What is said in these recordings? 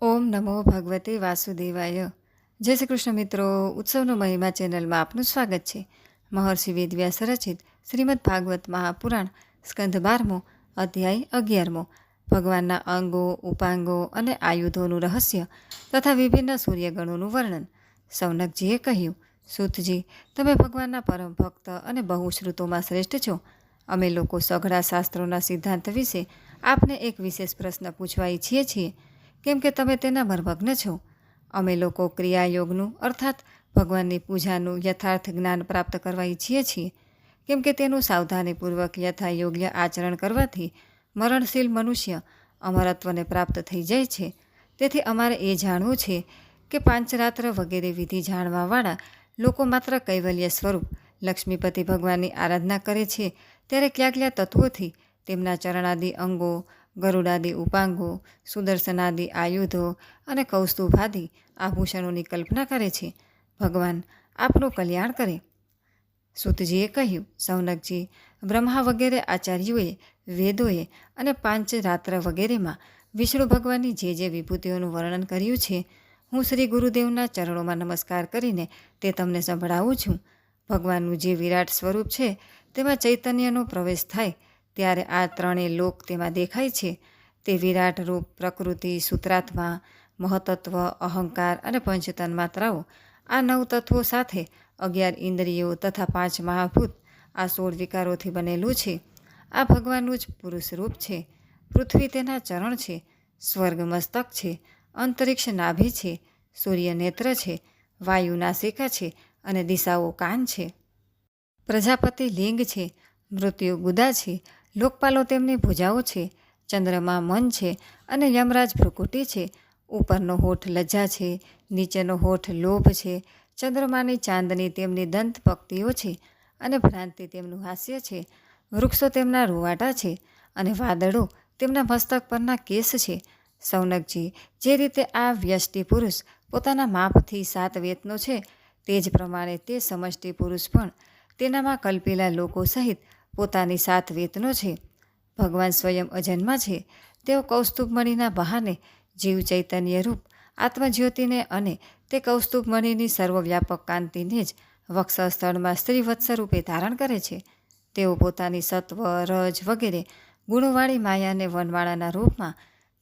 ઓમ નમો ભગવતે વાસુદેવાય. જય શ્રી કૃષ્ણ મિત્રો, ઉત્સવનો મહિમા ચેનલમાં આપનું સ્વાગત છે. મહર્ષિ વેદવ્યાસ રચિત શ્રીમદ ભાગવત મહાપુરાણ સ્કંધ બારમો, અધ્યાય અગિયારમો. ભગવાનના અંગો, ઉપાંગો અને આયુધોનું રહસ્ય તથા વિભિન્ન સૂર્યગણોનું વર્ણન. સૌનકજીએ કહ્યું, સુતજી, તમે ભગવાનના પરમ ભક્ત અને બહુશ્રુતોમાં શ્રેષ્ઠ છો. અમે લોકો સઘળા શાસ્ત્રોના સિદ્ધાંત વિશે આપને એક વિશેષ પ્રશ્ન પૂછવા ઈચ્છીએ છીએ. કેમ કે તમે તેના મર્મગ્ન છો. અમે લોકો ક્રિયાયોગનું, અર્થાત ભગવાનની પૂજાનું યથાર્થ જ્ઞાન પ્રાપ્ત કરવા ઈચ્છીએ છીએ. કેમ કે તેનું સાવધાનીપૂર્વક યથાયોગ્ય આચરણ કરવાથી મરણશીલ મનુષ્ય અમરત્વને પ્રાપ્ત થઈ જાય છે. તેથી અમારે એ જાણવું છે કે પાંચરાત્ર વગેરે વિધિ જાણવાવાળા લોકો માત્ર કૈવલ્ય સ્વરૂપ લક્ષ્મીપતિ ભગવાનની આરાધના કરે છે, ત્યારે કયા કયા તત્વોથી તેમના ચરણાદિ અંગો ગરુડાદિ ઉપાંગો, સુદર્શનાદિ આયુધો અને કૌસ્તુભાદિ આભૂષણોની કલ્પના કરે છે. ભગવાન આપનું કલ્યાણ કરે. સુતજીએ કહ્યું, સૌનકજી, બ્રહ્મા વગેરે આચાર્યોએ, વેદોએ અને પાંચ રાત્ર વગેરેમાં વિષ્ણુ ભગવાનની જે જે વિભૂતિઓનું વર્ણન કર્યું છે, હું શ્રી ગુરુદેવના ચરણોમાં નમસ્કાર કરીને તે તમને સંભળાવું છું. ભગવાનનું જે વિરાટ સ્વરૂપ છે, તેમાં ચૈતન્યનો પ્રવેશ થાય ત્યારે આ ત્રણેય લોક તેમાં દેખાય છે. તે વિરાટ રૂપ પ્રકૃતિ, સૂત્રાત્મા, મહતત્વ, અહંકાર અને પંચતન માત્રાઓ. આ નવ તત્વો સાથે અગિયાર ઇન્દ્રિયો તથા પાંચ મહાભૂત આ સોળ વિકારોથી બનેલું છે. આ ભગવાનનું જ પુરુષ રૂપ છે. પૃથ્વી તેના ચરણ છે. સ્વર્ગ મસ્તક છે. અંતરિક્ષ નાભી છે. સૂર્ય નેત્ર છે. વાયુ નાસિકા છે અને દિશાઓ કાન છે. પ્રજાપતિ લિંગ છે. મૃત્યુ ગુદા છે. લોકપાલો તેમની ભુજાઓ છે, ચંદ્રમાં મન છે અને યમરાજ ભ્રુકુટી છે. ઉપરનો હોઠ લજ્જા છે, નીચેનો હોઠ લોભ છે. ચંદ્રમાની ચાંદની તેમની દંત પક્તિઓ છે અને ભ્રાંતિ તેમનું હાસ્ય છે. વૃક્ષો તેમના રૂવાટા છે અને વાદળો તેમના મસ્તક પરના કેસ છે. સૌનકજી, જે રીતે આ વ્યષ્ટિ પુરુષ પોતાના માપથી સાત વેતનો છે, તે જ પ્રમાણે તે સમષ્ટિ પુરુષ પણ તેનામાં કલ્પેલા લોકો સહિત પોતાની સાત વેતનો છે, ભગવાન સ્વયં અજન્મા છે, તેઓ કૌસ્તુભમણીના બહાને જીવ ચૈતન્ય રૂપ, આત્મજ્યોતિને અને તે કૌસ્તુભમણીની સર્વવ્યાપક કાંતિને જ વક્ષસ્થળમાં સ્ત્રીવત્સ રૂપે ધારણ કરે છે. તેઓ પોતાની સત્વ, રજ વગેરે ગુણવાળી માયાને વનવાળાના રૂપમાં,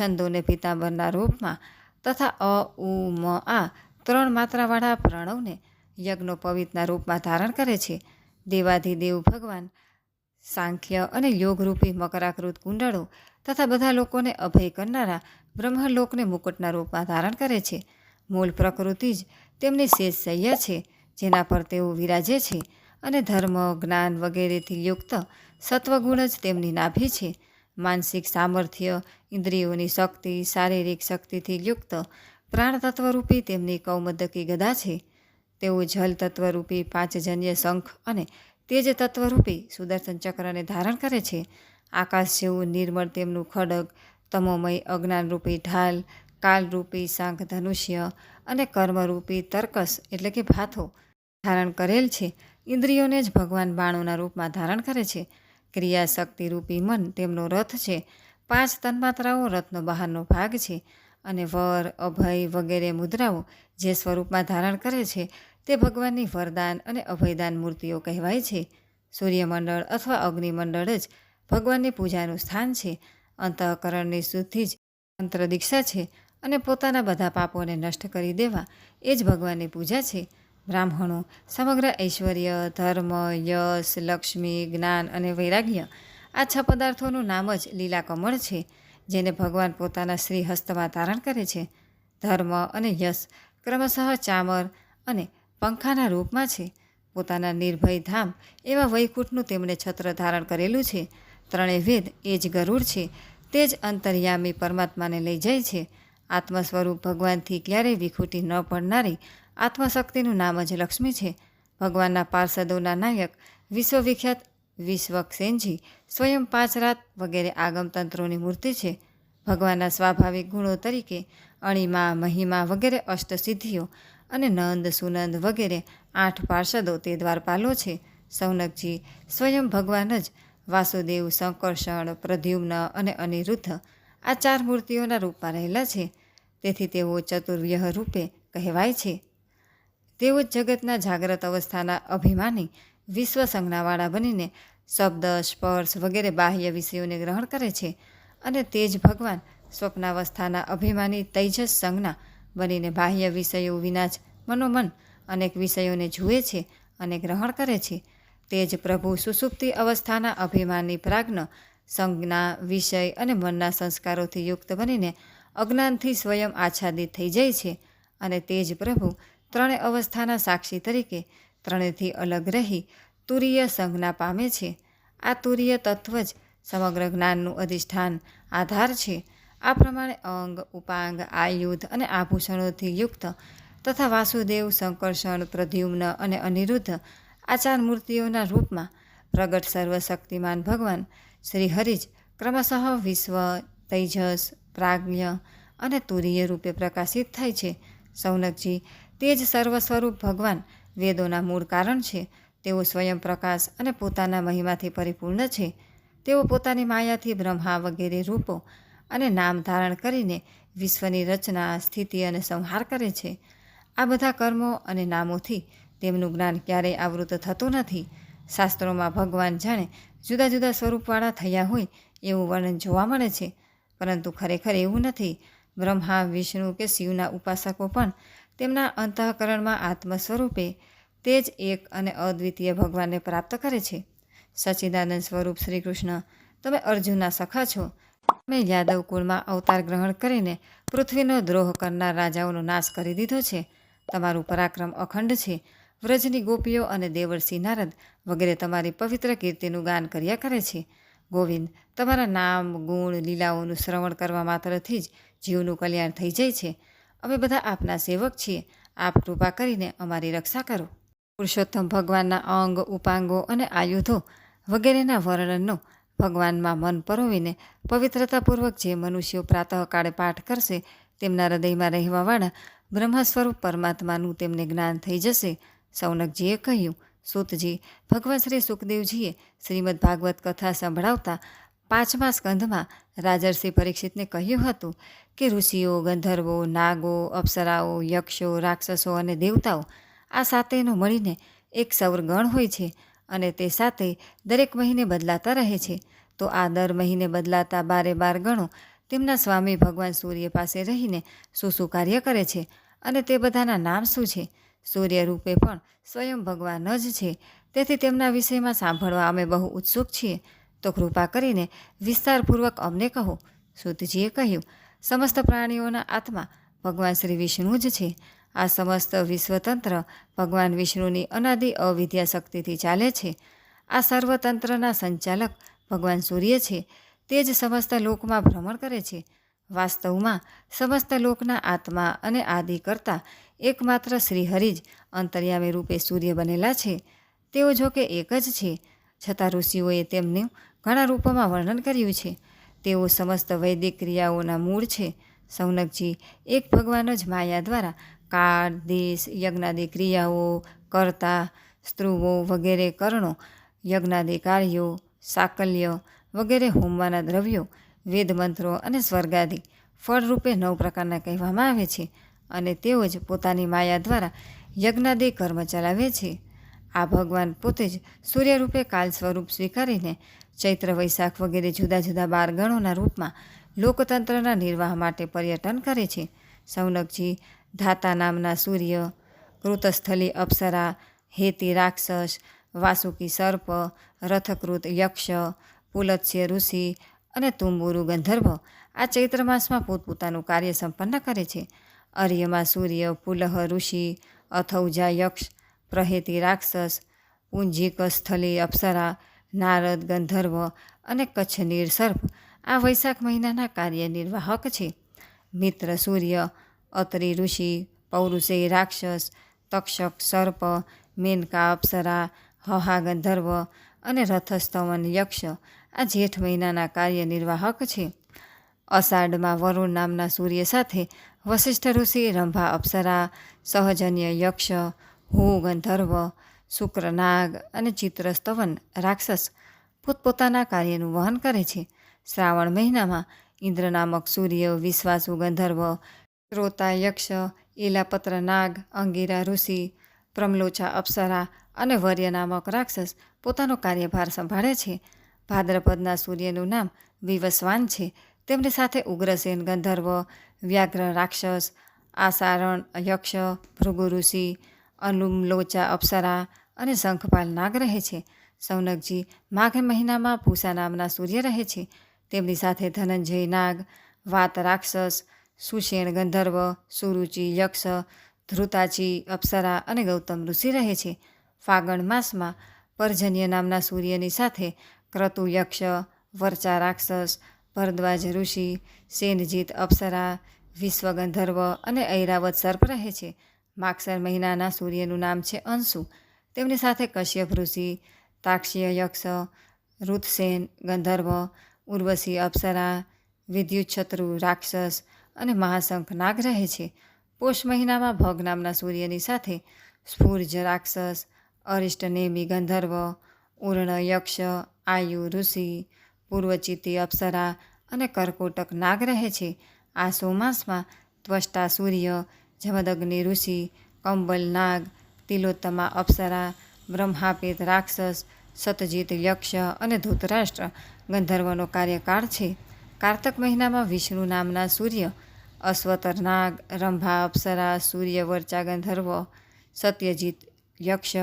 છંદોને પિતાંબરના રૂપમાં તથા અ, ઉ, મ, આ ત્રણ માત્રાવાળા પ્રણવને યજ્ઞો પવિતના રૂપમાં ધારણ કરે છે. દેવાધિદેવ ભગવાન સાંખ્ય અને યોગરૂપી મકરાકૃત કુંડળો તથા બધા લોકોને અભય કરનારા બ્રહ્મલોકને મુકુટના રૂપમાં ધારણ કરે છે. મૂળ પ્રકૃતિ જ તેમની શેષ સહ્ય છે, જેના પર તેઓ વિરાજે છે અને ધર્મ, જ્ઞાન વગેરેથી યુક્ત સત્વગુણ જ તેમની નાભી છે. માનસિક સામર્થ્ય, ઇન્દ્રિયોની શક્તિ, શારીરિક શક્તિથી યુક્ત પ્રાણ તત્વરૂપી તેમની કૌમદકી ગદા છે. તેઓ જલ તત્વરૂપી પાંચજન્ય શંખ અને તેજ તત્વરૂપી સુદર્શન ચક્રને ધારણ કરે છે. આકાશ જેવું નિર્મળ તેમનું ખડગ તમોમય અજ્ઞાનરૂપી ઢાલ, કાલરૂપી શાંખ ધનુષ્ય અને કર્મરૂપી તર્કસ એટલે કે ભાથો ધારણ કરેલ છે. ઇન્દ્રિયોને જ ભગવાન બાણોના રૂપમાં ધારણ કરે છે. ક્રિયા શક્તિરૂપી મન તેમનો રથ છે. પાંચ તન્માત્રાઓ રથનો બહારનો ભાગ છે અને વર, અભય વગેરે મુદ્રાઓ જે સ્વરૂપમાં ધારણ કરે છે તે ભગવાનની વરદાન અને અભયદાન મૂર્તિઓ કહેવાય છે. સૂર્યમંડળ અથવા અગ્નિમંડળ જ ભગવાનની પૂજાનું સ્થાન છે. અંતઃકરણની શુદ્ધિ જ મંત્ર દીક્ષા છે અને પોતાના બધા પાપોને નષ્ટ કરી દેવા એ જ ભગવાનની પૂજા છે. બ્રાહ્મણો સમગ્ર ઐશ્વર્ય, ધર્મ, યશ, લક્ષ્મી, જ્ઞાન અને વૈરાગ્ય આ છ પદાર્થોનું નામ જ લીલા કમળ છે, જેને ભગવાન પોતાના શ્રી હસ્તમાં ધારણ કરે છે. ધર્મ અને યશ ક્રમશઃ ચામર અને પંખાના રૂપમાં છે. પોતાના નિર્ભય ધામ એવા વૈકુંઠનું તેમણે છત્ર ધારણ કરેલું છે. ત્રણેય વેદ એ જ ગરુડ છે. તે જ અંતર્યામી પરમાત્માને લઈ જાય છે. આત્મ સ્વરૂપ ભગવાનથી ક્યારેય વિખૂટી ન પડનારી આત્મશક્તિનું નામ જ લક્ષ્મી છે. ભગવાનના પાર્ષદોના નાયક વિશ્વવિખ્યાત વિશ્વક્ષેનજી સ્વયં પાંચ રાત વગેરે આગમતંત્રોની મૂર્તિ છે. ભગવાનના સ્વાભાવિક ગુણો તરીકે અણિમા, મહિમા વગેરે અષ્ટસિદ્ધિઓ અને નંદ, સુનંદ વગેરે આઠ પાર્ષદો તે દ્વારપાલો છે. સૌનકજી સ્વયં ભગવાન જ વાસુદેવ સંકર્ષણ પ્રદ્યુમ્ન અને અનિરુદ્ધ આ ચાર મૂર્તિઓના રૂપમાં રહેલા છે. તેથી તેઓ ચતુર્વ્યહ રૂપે કહેવાય છે. તેઓ જગતના જાગ્રત અવસ્થાના અભિમાની વિશ્વ સંજ્ઞાવાળા બનીને શબ્દ, સ્પર્શ વગેરે બાહ્ય વિષયોને ગ્રહણ કરે છે અને તે જ ભગવાન સ્વપ્નાવસ્થાના અભિમાની તૈજસ સંજ્ઞા બનીને બાહ્ય વિષયો વિના જ મનોમન અનેક વિષયોને જુએ છે અને ગ્રહણ કરે છે. તે જ પ્રભુ સુસુપ્તિ અવસ્થાના અભિમાની પ્રાજ્ઞ સંજ્ઞા, વિષય અને મનના સંસ્કારોથી યુક્ત બનીને અજ્ઞાનથી સ્વયં આચ્છાદિત થઈ જાય છે અને તે જ પ્રભુ ત્રણે અવસ્થાના સાક્ષી તરીકે ત્રણેથી અલગ રહી તુરીય સંજ્ઞા પામે છે. આ તુરીય તત્વ જ સમગ્ર જ્ઞાનનું અધિષ્ઠાન, આધાર છે. આ પ્રમાણે અંગ, ઉપાંગ, આયુધ અને આભૂષણોથી યુક્ત તથા વાસુદેવ સંકર્ષણ પ્રદ્યુમ્ન અને અનિરુદ્ધ આચાર મૂર્તિઓના રૂપમાં પ્રગટ સર્વશક્તિમાન ભગવાન શ્રી હરિજ ક્રમશઃ વિશ્વ, તૈજસ પ્રાજ્ઞ અને તુરીય રૂપે પ્રકાશિત થાય છે. સૌનકજી, તે જ સર્વ સ્વરૂપ ભગવાન વેદોના મૂળ કારણ છે. તેઓ સ્વયં પ્રકાશ અને પોતાના મહિમાથી પરિપૂર્ણ છે. તેઓ પોતાની માયાથી બ્રહ્મા વગેરે રૂપો અને નામ ધારણ કરીને વિશ્વની રચના, સ્થિતિ અને સંહાર કરે છે. આ બધા કર્મો અને નામોથી તેમનું જ્ઞાન ક્યારેય આવૃત થતું નથી. શાસ્ત્રોમાં ભગવાન જાણે જુદા જુદા સ્વરૂપવાળા થયા હોય એવું વર્ણન જોવા મળે છે. પરંતુ ખરેખર એવું નથી. બ્રહ્મા, વિષ્ણુ કે શિવના ઉપાસકો પણ તેમના અંતઃકરણમાં આત્મ સ્વરૂપે તે જ એક અને અદ્વિતીય ભગવાનને પ્રાપ્ત કરે છે. સચ્ચિદાનંદ સ્વરૂપ શ્રી કૃષ્ણ, તમે અર્જુનના સખા છો. તમે યાદવ કુળમાં અવતાર ગ્રહણ કરીને પૃથ્વીનો દ્રોહ કરનાર રાજાઓનો નાશ કરી દીધો છે. તમારું પરાક્રમ અખંડ છે. વ્રજની ગોપીઓ અને દેવર્ષિ નારદ વગેરે તમારી પવિત્ર કીર્તિનું ગાન કર્યા કરે છે. ગોવિંદ, તમારા નામ, ગુણ, લીલાઓનું શ્રવણ કરવા માત્રથી જ જીવનું કલ્યાણ થઈ જાય છે. અમે બધા આપના સેવક છીએ. આપ કૃપા કરીને અમારી રક્ષા કરો. પુરુષોત્તમ ભગવાનના અંગ, ઉપાંગો અને આયુધો વગેરેના વર્ણનનો ભગવાનમાં મન પરોવીને પવિત્રતાપૂર્વક જે મનુષ્યો પ્રાતઃકાળે પાઠ કરશે, તેમના હૃદયમાં રહેવાવાળા બ્રહ્મ સ્વરૂપ પરમાત્માનું તેમને જ્ઞાન થઈ જશે. સૌનકજીએ કહ્યું, સૂતજી, ભગવાન શ્રી સુખદેવજીએ શ્રીમદ ભાગવત કથા સંભળાવતા પાંચમા સ્કંધમાં રાજર્ષિ પરીક્ષિતને કહ્યું હતું કે ઋષિઓ, ગંધર્વો, નાગો, અપ્સરાઓ, યક્ષો, રાક્ષસો અને દેવતાઓ આ સાતેનો મળીને એક સૌરગણ હોય છે. અને તે સાથે દરેક મહિને બદલાતા રહે છે. તો આ દર મહિને બદલાતા બારે બાર ગણો તેમના સ્વામી ભગવાન સૂર્ય પાસે રહીને શું શું કાર્ય કરે છે અને તે બધાના નામ શું છે? સૂર્ય રૂપે પણ સ્વયં ભગવાન જ છે. તેથી તેમના વિષયમાં સાંભળવા અમે બહુ ઉત્સુક છીએ. તો કૃપા કરીને વિસ્તારપૂર્વક અમને કહો. સુતજીએ કહ્યું, સમસ્ત પ્રાણીઓના આત્મા ભગવાન શ્રી વિષ્ણુ જ છે. આ સમસ્ત વિશ્વતંત્ર ભગવાન વિષ્ણુની અનાદિ અવિદ્યા શક્તિથી ચાલે છે. આ સર્વતંત્રના સંચાલક ભગવાન સૂર્ય છે. તે જ સમસ્ત લોકમાં ભ્રમણ કરે છે. વાસ્તવમાં સમસ્ત લોકના આત્મા અને આદિ કરતાં એકમાત્ર શ્રીહરિ જ અંતર્યામી રૂપે સૂર્ય બનેલા છે. તેઓ જો કે એક જ છે. છતાં ઋષિઓએ તેમનું ઘણા રૂપોમાં વર્ણન કર્યું છે. તેઓ સમસ્ત વૈદિક ક્રિયાઓના મૂળ છે. સૌનકજી એક ભગવાન જ માયા દ્વારા કાળ દેશ યજ્ઞાદિ ક્રિયાઓ કર્તા સ્ત્રુવો વગેરે કરણો, યજ્ઞાદિ કાર્યો, સાકલ્ય વગેરે હોમવાના દ્રવ્યો, વેદમંત્રો અને સ્વર્ગાદિ ફળરૂપે નવ પ્રકારના કહેવામાં આવે છે અને તેઓ જ પોતાની માયા દ્વારા યજ્ઞાદિ કર્મ ચલાવે છે. આ ભગવાન પોતે જ સૂર્યરૂપે કાલ સ્વરૂપ સ્વીકારીને ચૈત્ર વૈશાખ વગેરે જુદા જુદા બાર ગણોના રૂપમાં લોકતંત્રના નિર્વાહ માટે પર્યટન કરે છે. સૌનકજી ધાતા નામના સૂર્ય કૃતસ્થલી અપ્સરા, હેતી રાક્ષસ, વાસુકી સર્પ, રથકૃત યક્ષ, પુલત્સ્ય ઋષિ અને તુંબુરુ ગંધર્વ આ ચૈત્ર માસમાં પોતપોતાનું કાર્ય સંપન્ન કરે છે. અર્યમાં સૂર્ય, પુલહ ઋષિ, અથૌજા યક્ષ, પ્રહેતી રાક્ષસ, પુંજીક સ્થલી અપ્સરા, નારદ ગંધર્વ અને કચ્છનીર સર્પ આ વૈશાખ મહિનાના કાર્ય નિર્વાહક છે. મિત્ર સૂર્ય અત્રિ ઋષિ, પૌરુષે રાક્ષસ, તક્ષક, સર્પ, મેનકા, અપ્સરા હહા ગંધર્વ અને રથસ્તવન, યક્ષ આ જેઠ મહિનાના કાર્યનિર્વાહક છે. અષાઢમાં વરુણ નામના સૂર્ય સાથે વશિષ્ઠ ઋષિ, રંભા, અપ્સરા, સહજન્ય યક્ષ હુ ગંધર્વ શુક્રનાગ અને ચિત્રસ્તવન રાક્ષસ પોતપોતાના કાર્યનું વહન કરે છે. શ્રાવણ મહિનામાં ઇન્દ્ર નામક સૂર્ય, વિશ્વાસુ ગંધર્વ શ્રોતા યક્ષ, ઈલાપત્ર નાગ, અંગીરા ઋષિ, પ્રમલોચા અપ્સરા અને વર્ય નામક રાક્ષસ પોતાનો કાર્યભાર સંભાળે છે. ભાદ્રપદના સૂર્યનું નામ વિવસ્વાન છે. તેમની સાથે ઉગ્રસેન ગંધર્વ, વ્યાઘ્ર રાક્ષસ, આસારણ યક્ષ, ભૃગુ ઋષિ, અનુમલોચા અપ્સરા અને શંખપાલ નાગ રહે છે. સૌનકજી માઘ મહિનામાં પૂષા નામના સૂર્ય રહે છે. તેમની સાથે ધનંજય નાગ, વાત રાક્ષસ સુષેણ ગંધર્વ, સુરુચિ, યક્ષ, ધ્રુતાચી, અપ્સરા અને ગૌતમ ઋષિ રહે છે. ફાગણ માસમાં પર્જન્ય નામના સૂર્યની સાથે ક્રતુ યક્ષ, વર્ચા રાક્ષસ, ભરદ્વાજ ઋષિ, સેનજીત અપ્સરા, વિશ્વગંધર્વ અને ઐરાવત સર્પ રહે છે. માગસર મહિનાના સૂર્યનું નામ છે અંશુ. તેમની સાથે કશ્યપ ઋષિ, તાક્ષીય યક્ષ ઋતસેન ગંધર્વ, ઉર્વશી અપ્સરા વિદ્યુત શત્રુ રાક્ષસ અને મહાશંખ નાગ રહે છે. પોષ મહિનામાં ભગ નામના સૂર્યની સાથે સ્ફૂર્જ, રાક્ષસ અરિષ્ટનેમી ગંધર્વ, ઉર્ણ, યક્ષ, આયુ, ઋષિ પૂર્વચિતી અપ્સરા અને કર્કોટક નાગ રહે છે. આ સોમાસમાં ત્વષ્ટા સૂર્ય, જમદગ્નિ ઋષિ, કંબલ નાગ, તિલોત્તમા અપ્સરા, બ્રહ્માપેત રાક્ષસ, સતજીત યક્ષ અને ધૃતરાષ્ટ્ર ગંધર્વનો કાર્યકાળ છે. કાર્તક મહિનામાં વિષ્ણુ નામના સૂર્ય અશ્વતર નાગ રંભા, અપ્સરા, સૂર્ય, વર્ચા, ગંધર્વ, સત્યજીત, યક્ષ,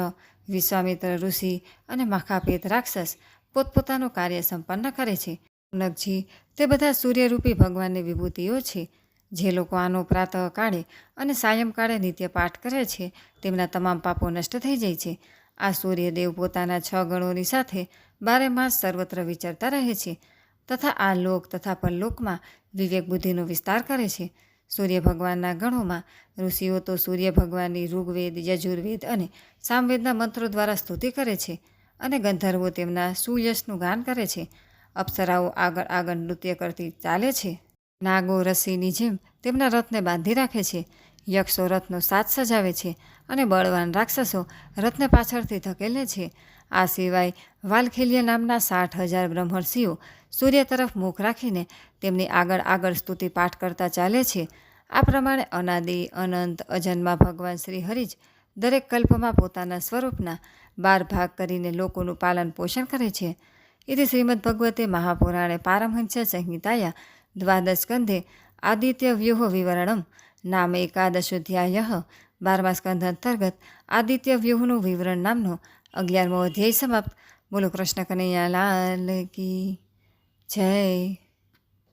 વિશ્વામિત્ર, ઋષિ અને મખાપેત રાક્ષસ પોતપોતાનું કાર્ય સંપન્ન કરે છે. નગજી તે બધા સૂર્યરૂપી ભગવાનની વિભૂતિઓ છે. જે લોકો આનો પ્રાતઃ કાળે અને સાયંકાળે નિત્ય પાઠ કરે છે, તેમના તમામ પાપો નષ્ટ થઈ જાય છે. આ સૂર્યદેવ પોતાના છ ગણોની સાથે બારે માસ સર્વત્ર વિચરતા રહે છે. તથા આ લોક તથા પરલોકમાં વિવેક બુદ્ધિનો વિસ્તાર કરે છે. સૂર્ય ભગવાનના ગણોમાં ઋષિઓ તો સૂર્ય ભગવાનની ઋગ્વેદ, યજુર્વેદ અને સામવેદના મંત્રો દ્વારા સ્તુતિ કરે છે અને ગંધર્વો તેમના સુયશનું ગાન કરે છે. અપ્સરાઓ આગળ આગળ નૃત્ય કરતી ચાલે છે. નાગો રસીની જેમ તેમના રથને બાંધી રાખે છે. યક્ષો રથનો સાથ સજાવે છે અને બળવાન રાક્ષસો રથને પાછળથી ધકેલે છે. આ સિવાય વાલખેલિયા નામના સાઠ હજાર બ્રહ્મર્ષિઓ સૂર્ય તરફ મુખ રાખીને તેમની આગળ આગળ સ્તુતિ પાઠ કરતા ચાલે છે. આ પ્રમાણે અનાદિ, અનંત, અજન્મા ભગવાન શ્રી હરિજ દરેક કલ્પમાં પોતાના સ્વરૂપના બાર ભાગ કરીને લોકોનું પાલન પોષણ કરે છે. એથી શ્રીમદ ભગવતે મહાપુરાણે પારમહંસ સંહિતાયા દ્વાદશ કંધે આદિત્ય વ્યૂહ વિવરણમ નામ એકાદશોધ્યાય બારમા સ્કંધ અંતર્ગત આદિત્ય વ્યૂહનું વિવરણ નામનો અગિયારમો અધ્યાય સમાપ્ત. બોલો કૃષ્ણ કનૈયા લાલ કી જય.